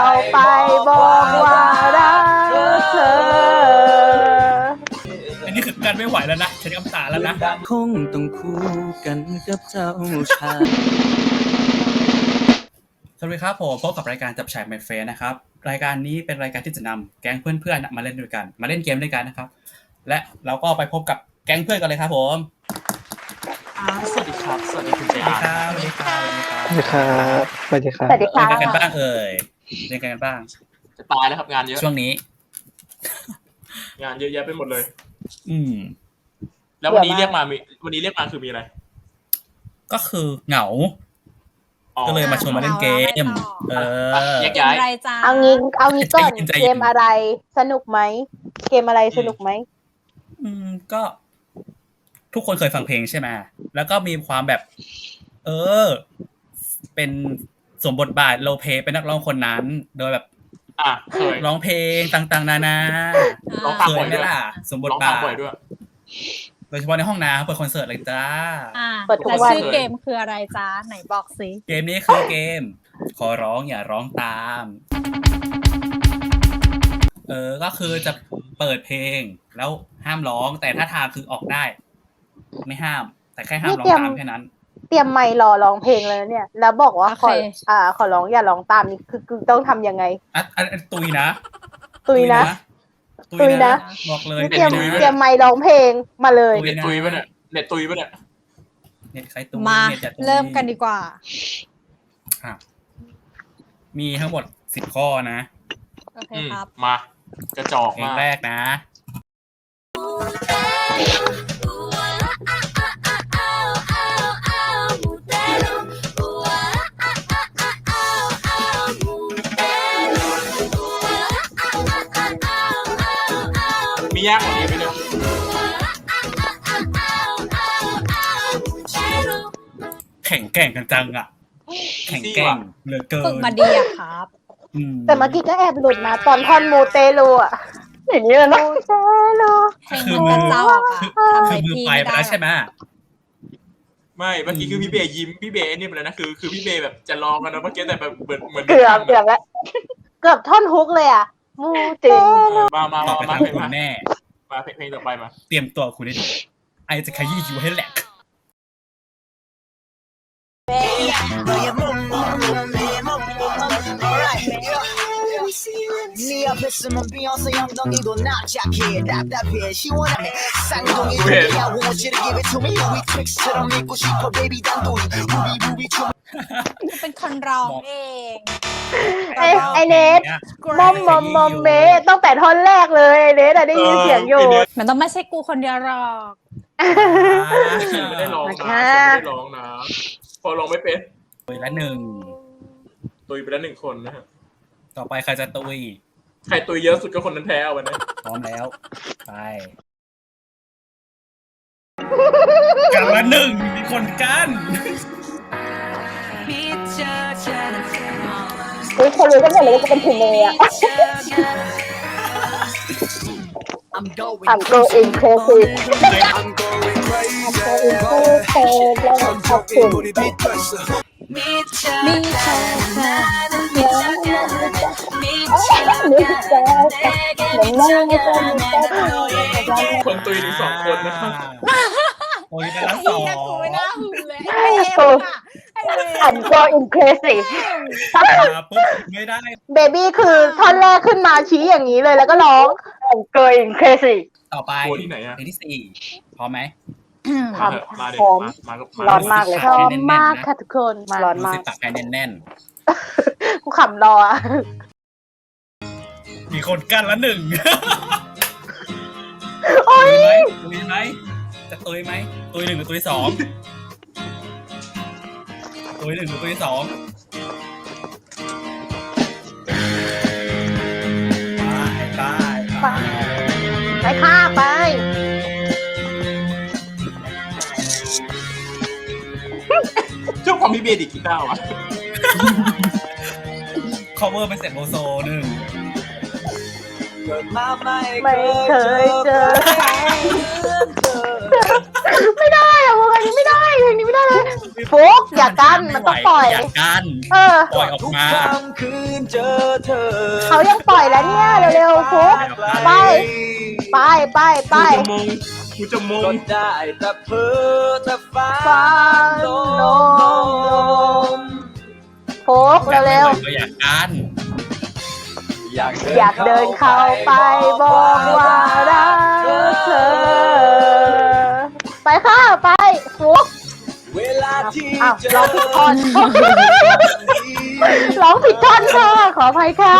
เอาไปบอกว่ารักเธอ อันนี้คือการไม่ไหวแล้วนะฉันกำตาแล้วนะคงต้องคู่กันกับเจ้าชาย สวัสดีครับผมพบกับรายการจับฉายไมเฟสนะครับ รายการนี้เป็นรายการที่จะนำแก๊งเพื่อนๆมาเล่นด้วยกัน มาเล่นเกมด้วยกันนะครับ และเราก็ไปพบกับแก๊งเพื่อนกันเลยครับผมสวัสดีครับ สวัสดีคุณสเจวัสดีอาครับสวัสดีครับสวัสดีครับสวัสดีครับสวัสดีครับสวัสดีเล่ค่ะนกันบ้างเอ่ย เล่นกันบ้าง จะตายแล้วครับงานเยอะ ช่วงนี้ งานเยอะแยะไปหมดเลย อืม แล้ววันนี้เรียกมามีวันนี้เรียกมาคือมีอะไร ก็คือเหงาอ๋อก็เลยมาชวนมาเล่นเกม เออแยกย้ายอะไรจ้าเอางี้เอางี้ก่อนใจเย็นใจเย็นเกมอะไร สนุกไหม เกมอะไรสนุกไหม อืม ก็ทุกคนเคยฟังเพลงใช่ไหมแล้วก็มีความแบบ เออ เป็นส วมบทบาทโลเพเป็นนักร้องคนนั้น โดยแบบอะเคยร้องเพลงต่างๆ นานาร้องฟังเคบ่อยยไหมด้วยล่ะสวมบทร้องบาฟังทบ่อยด้วย โดยเฉพาะในห้องน้ำเปิดคอนเสิร์ตเลยจ้า อ่าเปิดทุกแล้ววัน ชื่อเกมคืออะไรจ้าไหนบอกสิเกมนี้คือเกม ขอร้องอย่าร้องตาม เออ ก็คือจะเปิดเพลง แล้วห้ามร้องแต่ถ้าทางคือออกได้ ไม่ห้าม แต่แค่ห้ามร้องตามแค่นั้น เตรียมไมค์รอร้องเพลงเลยเนี่ย แล้วบอกว่าขออ่า ขอร้องอย่าร้องตามนี่คือคือต้องทำยังไงอะอันอันตุยนะ ตุยนะ ตุตุยยนะนะ บอกเลยเตรียมตุยนะเตรียมไมค์ร้องเพลงมาเลยตุเน็ตตุยปะเนี่ยเน็ตตุยปะเนี่ยเน็ตใครตุยมาเน็ตจะตุยเริ่มกันดีกว่าอะมีทั้งหมดสิบข้อนะโอเคอืมครับมา กระจอกเพลงมากแรกนะ กร่งกันจังอะ แข่งแกร่งเหลือเกิฝึกนมาดีอะครับ อืแต่เมื่อกี้ก็แอบหลุดนะตอนท่อนมูเตลูอะอย่างนี้เลยนะมูเตลูเพลงมันกระจอกอะทำอะไรคือมือพี่ไปไม่ไปได้แล้วใช่ไหม ไม่เมื่อกี้คือพี่เบย์ยิ้มพี่เบย์นี่เป็นอะไรนะคือคือพี่เบย์แบบจะลองกันนะเมื่อกี้แต่แบบเหมือนเหมือนเกือบเกือบแล้วเกือบท่อนฮุกเลยอะมูเตเอลูอมามาต่อมาไปมาทางเพลงคุณมาแน่ มาเพลงเพลงต่อไปมา เตรียมตัวคุณให้ดีไอจะขยี้คิวให้แหลก 네 앞에서는 비욘세 엉덩이도 납작해 답답해 시원하네 쌍둥이 야 won't you to give it to me 우리 트릭스처럼 믿고 싶어 baby 단둘이 부비 부비 춤 เป็นคนร้องเอง ไอไอเนทมอมมอมมอมเมตั้งแต่ท่อนแรกเลยไอเนทอะได้ยินเสียงอยู่ มันต้องไม่ใช่กูคนเดียวหรอก ไม่ได้ร้องนะ นะคะ ไม่ได้ร้องนะ พ อร้องไม่เป็นตุยละหนึ่ง ตุยไปแล้วหนึ่งคนนะฮะต่อไปใครจะตุย ใครตุยเยอะสุดก็คนนั้นแพ้เอาวันนี้ พร้อมแล้ว ไปกันละหนึ่งมีคนกันเฮ้ยเขารู้กันหมดเลยว่าจะเป็นถึงเมย์อะ I'm going อ่าน โกอินโกวขอบคุณมีเธอมีเธอมีเธอมีเธอมีเธอเหมือนว่าไม่คนตุยสองคนนะครับโอ้ยแล้วสองไม่น่าเลยอันโกอินเครสิปุ๊ไม่ได้ เบบี้คือท่อนแรกขึ้นมาชี้อย่างนี้เลยแล้วก็ร้องอันโกอินเครสิต่อไปที่ไหนอะที่สี่พร้อมไหม พร้อมมาเด็พร้อมมามาร้อนมากเลยค่ะร้อนแน่นๆนะมากค่ะทุกคนร้อนดูมาสิกปากแผ่นแน่นกูขำรออะๆมีคนกันละหนึ่งโอ้ยตุยไหมตุยไหมจะตุยไหมตุยหนึ่งหรือตุยสองตุยหนึ่งหรือตุยสองไปไปไปไปฆ่าไป อบความพี่เบย์ดิดกีตาร์วะ cover เป็นเสร็จโลโซหนึ่งมาไม่ไม่เคยเจอใครไม่ได้อะพวกอันนี้ไม่ได้เพลงนี้ไม่ได้เลยฟุกอย่ากั้นมันต้องปล่อย อย่ากันเออ ปล่อยออกทุกมาค่ำคืนเจอเธอเขายังปล่อยแล้วเนี่ยเร็วๆฟุก ไป ไปไปไปกูจะมง กูจะมก็ง ได้แต่เพ้อแต่ฟ้าฟังลลมฟุกเร็วก็อยากันอยากๆ อยากเดินเข้าไปบอกว่ารักเธอ ไปค่ะไปฟุก เวลาที่อ้าวเจอร้องผิดท่อน ร้องผิดท่อนค่ะ ขออภัยค่ะ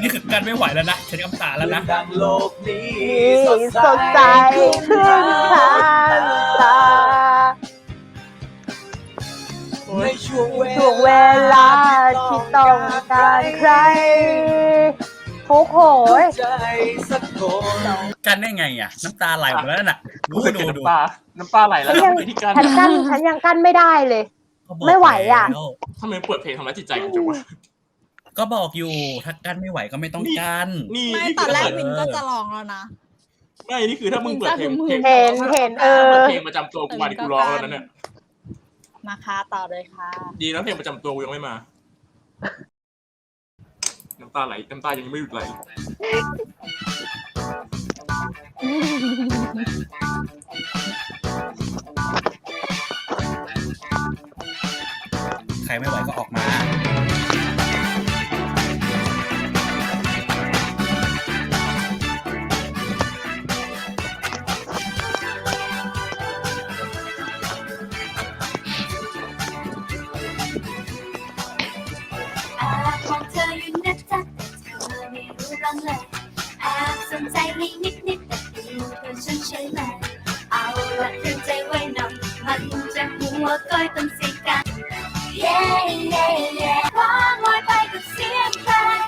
นนี้คือกันไม่ไหวแล้วนะฉันกำตาแล้วนะดังโลกนี้นี่สดใสขึ้นทางตาในช่วงช่วงเวลาที่ต้องการใครฟุกโหยใจสักคนกันได้ไงอะ น้ำตาไหลหมดแล้วน่ะดูรู้สึกดูเห็นดูน้ำตาน้ำตาไหลแล้วฉันยังวิธีการฉันกั้นฉันยังกั้นไม่ได้เลยก็บอกไม่ไหวอะแล้วทำไมเปิดเพลงทำร้ายจิตใจกูจังวะ ก็บอกอยู่ถ้ากันไม่ไหวก็ไม่ต้องกันนี่ไม่นี่ตคืออนแรกถ้าวินก็จะลองแล้วนะ ไม่นี่คือถ้ามึงเปิดเพลงเพลงเห็นเห็นเออเปิดเพลงประจำตัวกูมาดิกูร้องแล้วนั่นเนี่ยนะคะต่อเลยค่ะ ดีนะเพลงประจำตัวกูยังไม่มาน้ำตาไหลน้ำตายังไม่หยุดไหลใครไม่ไหวก็ออกมา นใจไว้หน่อยมันจะหัวก้อยต้องสียกัน เย้เย้เย้วางลอยไปกับเสียงเพลง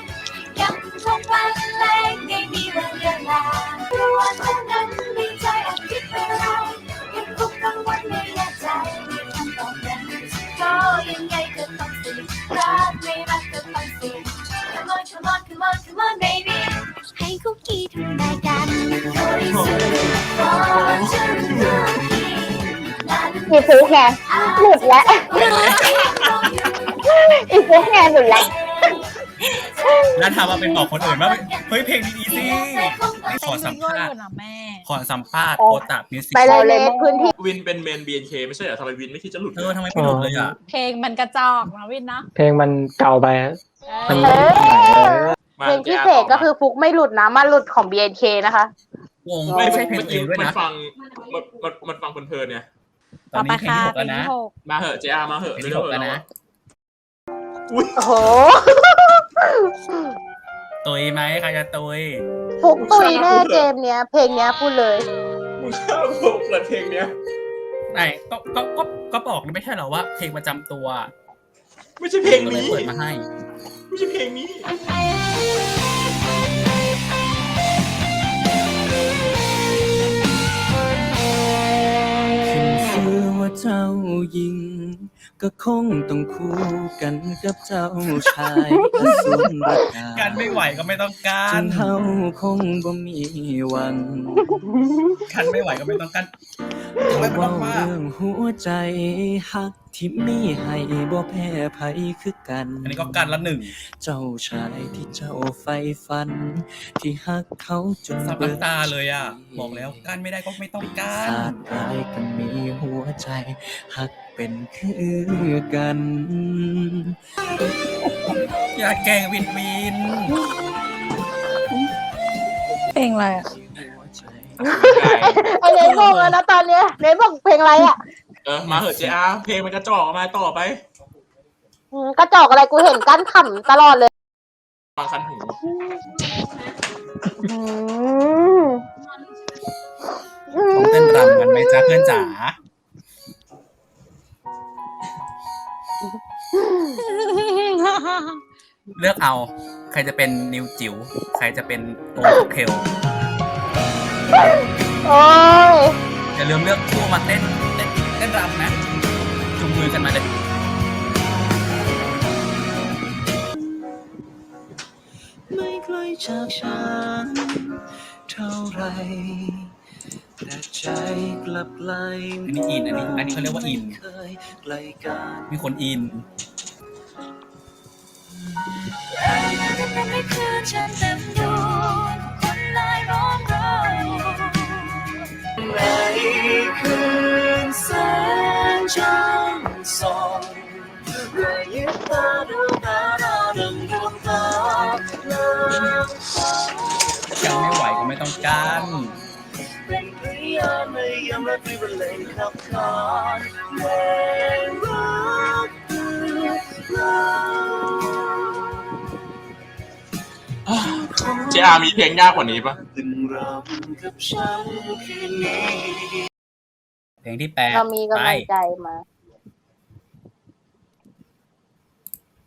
ยังคงบรรเลงไม่มีวันเวลารู้ว่าเธอนั้นมีใจอันคิดไปไรยังคงกังวลไม่แน่ใจในคำตอบนั้นก็ยังไงก็ต้องสิรักไม่รักก็ต้องสิ Come on come on come on come on baby อีฟุกแกหลุดแล้วอีฟุกแกหลุดแล้วแล้วทำมาเป็นบอกคนอื่นว่าเฮ้ยเพลงนี้อีซี่ขอสัมภาษณ์เป็นเพลงที่โง่อยู่นะแม่ขอสัมภาษณ์โอ้โคตามิวสิกไปเลยเลนพื้นที่วินเป็นเมน BNK ไม่ใช่เหรอทำไมวินไม่คิดจะหลุดเออทำไมไม่หลุดเลยอะเพลงมันกระจอกนะวินนะเพลงมันเก่าไปฮะมันเอไม่อไหวแล้วเพลงพิเศษก็คือฟุกไม่หลุดนะมาหลุดของ BNK นะคะวงไม่ไม่ใช่ใช่เพลงเมื่อตัวเอกี้งด้วยมันนะฟังมันมันมันฟังเพลินๆเนี่ย ตอนนี้เพลงที่หกเพลแล้วงนะที่หกมาเหอะเจ้ามาเหอะเพลงที่หกแล้วนะอุ้ยโอ้โหตุยไหมใครจะตุยฟุกตุยแน่เกมเนี้ย เพลงเนี้ยพูดเลยมึงข้าวผมเปิดเพลงเนี้ยไหนก็ก็ก็ก็บอกนี่ไม่ใช่เหรอว่า เพลงประจำตัว ไม่ใช่เพลงก็เลยนี้เปิดมาให้ ไม่ใช่เพลงนี้ ก็คงต้องคู่กันกับเจ้าชายอสูรบดากันไม่ไหวก็ไม่ต้องกาจึรงเฮาคงบ่มีวันกันไม่ไหวก็ไม่ต้องกันเพไม่ราะต้ว่าองว่า เรื่องหัวใจฮัก ที่มีให้บ่แพ้ไผคือกัน อันนี้ก็กันละหนึ่ง เจ้าชายที่เจ้าใฝ่ฝัน ที่ฮักเขาจนซับเบิดน้ำตาเลยอะ บอกแล้วกันไม่ได้ก็ไม่ต้องกัสานดกายก็มีหัวใจฮักเป็นคือกัน อย่าแกล้งวินวิน เพลงอะไรอะหัวใจไอเลนงงแล้วนะตอนเนี้ยเลนบอกเพลงอะไรอะ เออมาเหอะเจ้าเพลงมันกระจอกมาต่อไปอืมกระจอกอะไรกูเห็นกั้นขำตลอดเลยฟังคันหูอืมอืต้องเต้นรำกันไหมจ้าเพื่อนจ๋าเลือกเอา ใครจะเป็นนิวจิ๋วใครจะเป็นโอมค็อกเทลโอ้ยอย่าลืมเลือกคู่มาเต้นเต้นเต้นรำนะจุงมือกันมาเลย ไม่ไกลจากฉันเท่าไร แต่ใจกลับไกลอันนี้อินอันนี้อันนี้เขาเรียกว่าอิน ไม่เคยไกลกัน มีคนอิน ไม่คือฉันเต็มดว ต้องกันเป็นพยานในยามรักที่บรรเลงขับขานเพลงรักคือเราเจอามีเพลงยากกว่านี้ปะตึงรำกับฉันคืนนี้เพลงที่แปดเรามีไปกำลังใจมา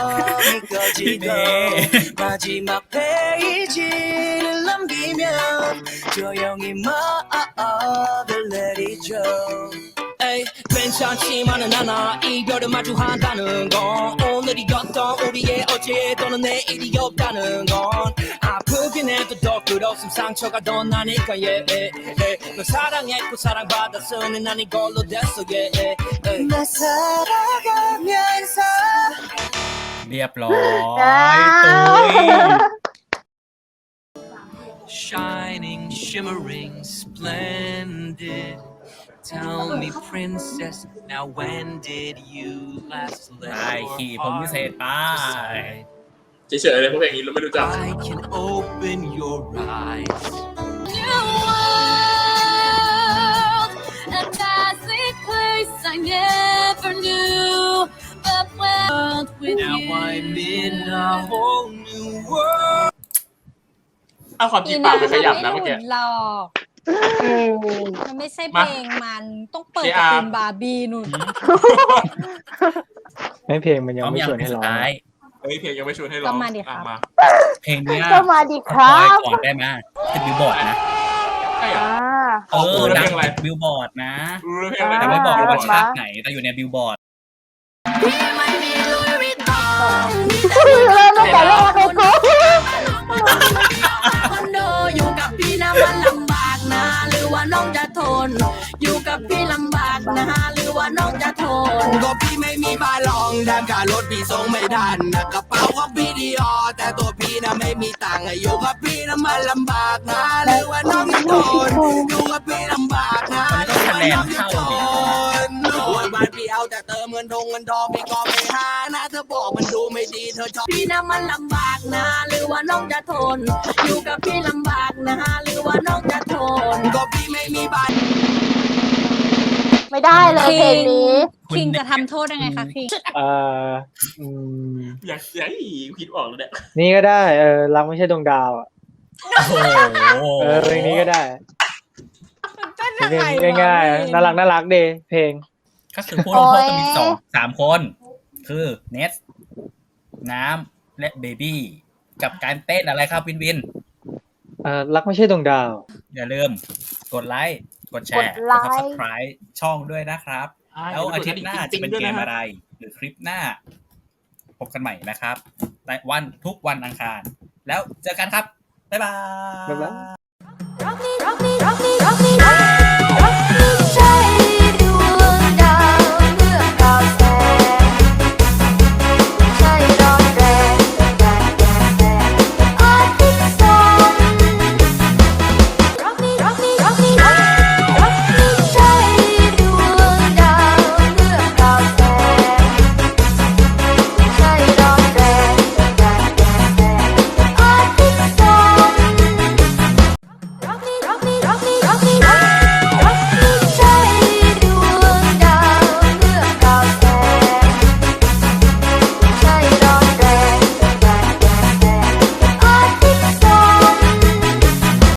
이 꺼지고 마지막 페이지를 넘기면 조용히 마음을 내리죠 에이 괜찮지만은 않아 이별을 마주한다는 건 오늘이었던 우리의 어제 또는 내일이 없다는 건 아프긴 해도 더 끝없음 상처가 더 나니까 yeah, yeah, yeah. 널 사랑했고 사랑받았으니 난 이걸로 됐어 yeah, yeah, yeah. 나 살아가면서 เรียบร้อย อ้า ตุ้ วย shining, shimmering, splendid. Tell me, princess, now when did you last let ได้ your ขี่ผมพิเศษ heart ไป decide? เฉยๆเลยเพราะเพลงนี้เราไม่รู้จัก I can open your eyes. เอาความจริอีงปากนาไปขยับนะไม่เมื่อหกี้ลุดหรอกอืมมันไม่ใช่เพมาลงมันต้องเปิด JR กับเป็นบาร์บี้นุ่นไม่เพลงมันยังพร้อมไม่ยังชวนเพลให้งสุร้ดองท้ายเฮ้ยเพลงยังไม่ชวนให้ร้องก็มาดิครับอะมาเพลงเนี้ยก็มาดิคปล่รัอยบก่อนได้ไหมติดบิลบอร์ดนะใช่เหรออ่าเออรู้แล้วดังเพลงอะไรติดบิลบอร์ดนะรู้แล้วเพลงอะไรแต่นะไม่บอกเลยว่าอ่าชาติไหนแต่อยู่ในบิลบอร์ดเริ่มตั้งแต่แรกเลยกู มันลำบากนะ หรือว่าน้องจะทน อยู่กับพี่ลำบากนะ หรือว่าน้องจะทน ก็พี่ไม่มีบาลองแถมการรถพี่ส่งไม่ทันนะกระเป๋าก็พี่ดีออแต่ตัวพี่นะไม่มีตังค์อยู่กับพี่นะมันลำบากนะ หรือว่าน้องจะทนอยู่กับพี่ลำบากนะมันก็คะแนนเข้าดิรู้ ว่าบ้านพี่เอาแต่เติมเงินทงเงินทองพี่ก็ไม่หานะเธอบอกมันดูไม่ดีเธอชอบพี่นะมันลำบากนะ หรือว่าน้องจะทน อยู่กับพี่ลำบากนะ หรือว่าน้องจะทน ก็พี่ไม่มีบ้านไม่ได้เลยเพลงนี้คิงจะทำโทษยังไงคะคิงเอ่ออืมอยากอยากให้คิดออกแล้วเนี่ยนี่ก็ได้ เออรักไม่ใช่ดวงดาวอะเออเพลงนี้ก็ได้เพลงง่ายๆน่ารักน่ารักเดเพลง ก็คือผู้ลงโทษจะมีสองสามคน คือเนสน้ำและเบบี้กับการเต้นอะไรครับวินวินเอ่อรักไม่ใช่ดวงดาว อย่าลืมกดไลค์กดแชร์กดไลกดค์ subscribe ช่องด้วยนะครับ แล้วอาทิตย์หน้าจะเป็นเกมอะไร หรือคลิปหน้า พบกันใหม่นะครับในวันทุกวันอังคาร แล้วเจอกันครับ บ๊ายบายบ๊ายบาย Rock me, rock me, rock me, rock me, rock me.